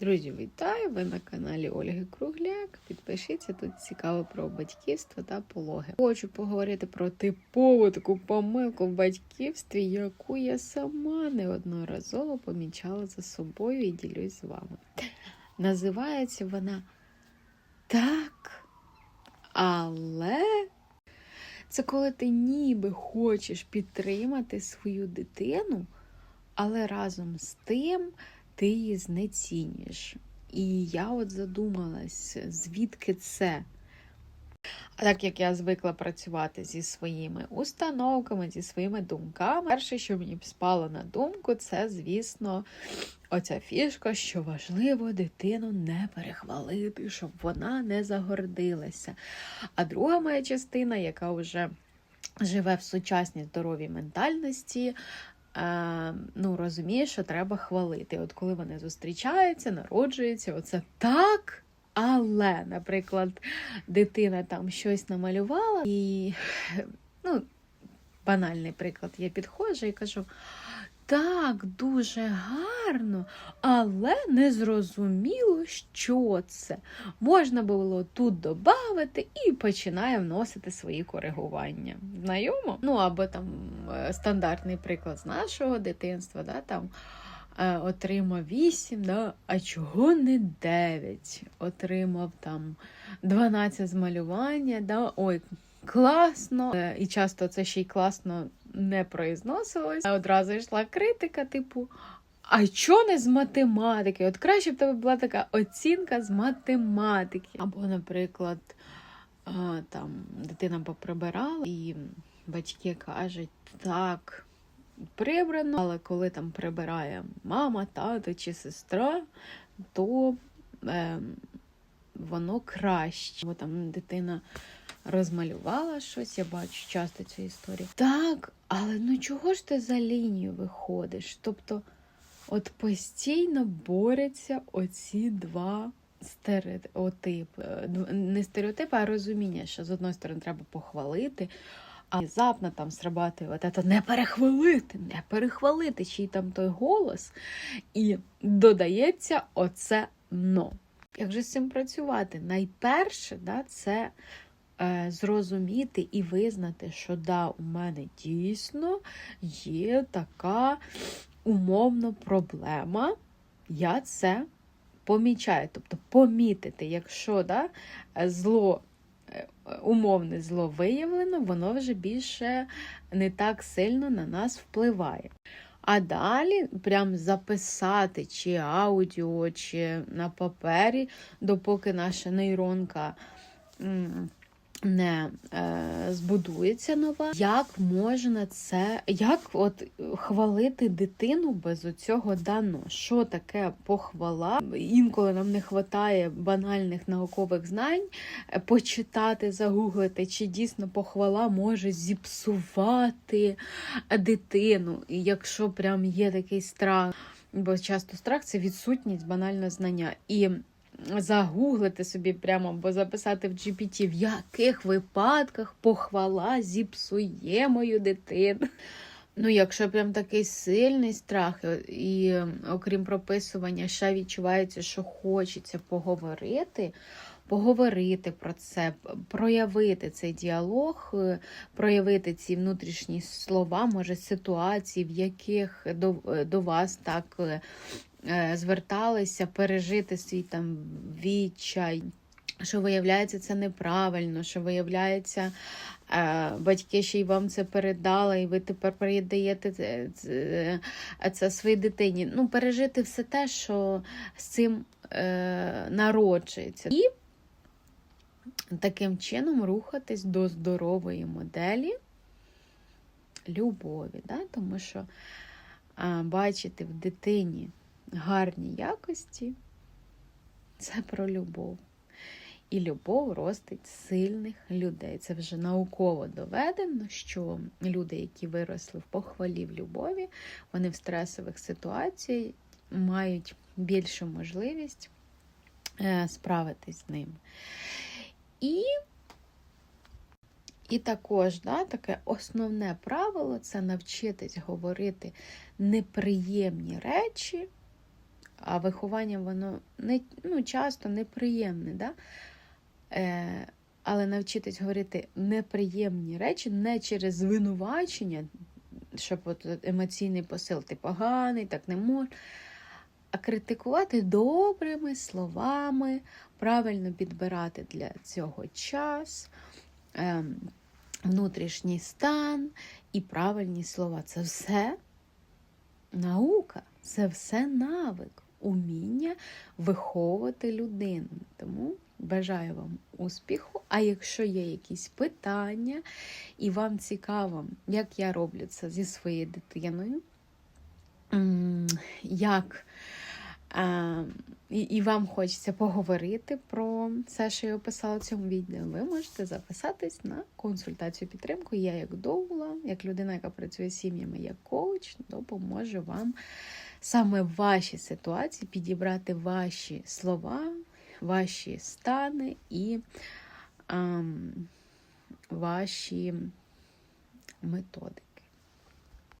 Друзі, вітаю! Ви на каналі Ольги Кругляк. Підпишіться, тут цікаво про батьківство та пологи. Хочу поговорити про типову таку помилку в батьківстві, яку я сама неодноразово помічала за собою і ділюсь з вами. Називається вона так, але це коли ти ніби хочеш підтримати свою дитину, але разом з тим ти її знецінюєш. І я от задумалась, звідки це. А так як я звикла працювати зі своїми установками, зі своїми думками, перше, що мені спало на думку, це, звісно, оця фішка, що важливо дитину не перехвалити, щоб вона не загордилася. А друга моя частина, яка вже живе в сучасній здоровій ментальності, ну, розуміє, що треба хвалити. От коли вони зустрічаються, народжуються, оце так. Але, наприклад, дитина там щось намалювала, і ну, банальний приклад, я підходжу і кажу: так, дуже гарно, але не зрозуміло, що це. Можна було тут додати і починає вносити свої коригування. Знайомо? Ну або там е, стандартний приклад з нашого дитинства, да, там. е, Отримав 8, да? а чого не 9? Отримав там 12 з малювання, да? ой, класно. Е, І часто це ще й класно не произносилось. Одразу йшла критика, типу. А чого не з математики? От краще б тебе була така оцінка з математики. Або, наприклад, там дитина поприбирала, і батьки кажуть, так, прибрано, але коли там прибирає мама, тато чи сестра, то е, воно краще. Бо там дитина розмалювала щось, я бачу часто цю історію. Так, але ну чого ж ти за лінію виходиш? Тобто, от постійно борються оці два стереотипи. Е, Не стереотипи, а розуміння, що з одної сторони треба похвалити. А запна там срабатує, от це не перехвалити, не перехвалити, чий там той голос, і додається оце но. Як же з цим працювати? Найперше, да, це зрозуміти і визнати, що да, у мене дійсно є така умовно проблема. Я це помічаю. Тобто помітити, якщо да, зло, е, умовне зло виявлено, воно вже більше не так сильно на нас впливає. А далі прям записати чи аудіо, чи на папері, допоки наша нейронка не е, збудується нова. Як можна це, як от хвалити дитину без оцього дано? Що таке похвала? Інколи нам не вистачає банальних наукових знань, е, почитати, загуглити, чи дійсно похвала може зіпсувати дитину, якщо прям є такий страх. Бо часто страх це відсутність банального знання. І загуглити собі прямо або записати в GPT, в яких випадках похвала зіпсує мою дитину. Ну, якщо прям такий сильний страх, і окрім прописування, ще відчувається, що хочеться поговорити, поговорити про це, проявити цей діалог, е, проявити ці внутрішні слова, може, ситуації, в яких до, до вас так е, зверталися, пережити свій там відчай. Що виявляється, це неправильно, що виявляється, е, батьки ще й вам це передали, і ви тепер передаєте це, це, це своїй дитині. Ну, пережити все те, що з цим е, народжується. І таким чином рухатись до здорової моделі любові. Да? Тому що а, бачити в дитині гарні якості це про любов. І любов ростить сильних людей. Це вже науково доведено, що люди, які виросли в похвалі в любові, вони в стресових ситуаціях мають більшу можливість е, справитись з ним. І, і також да, таке основне правило це навчитись говорити неприємні речі а виховання воно не, ну, часто неприємне. Да? Е, але навчитись говорити неприємні речі не через звинувачення, щоб от емоційний посил, ти поганий, так не можеш. А критикувати добрими словами, правильно підбирати для цього час, ем, внутрішній стан і правильні слова. Це все наука, це все навик, уміння виховувати людину. Тому бажаю вам успіху. А якщо є якісь питання, і вам цікаво, як я роблю це зі своєю дитиною, як а, і, і вам хочеться поговорити про все, що я описала в цьому відео, ви можете записатись на консультацію підтримку. Я як доула, як людина, яка працює з сім'ями, як коуч, допоможу вам саме в вашій ситуації підібрати ваші слова, ваші стани і ам, ваші методи.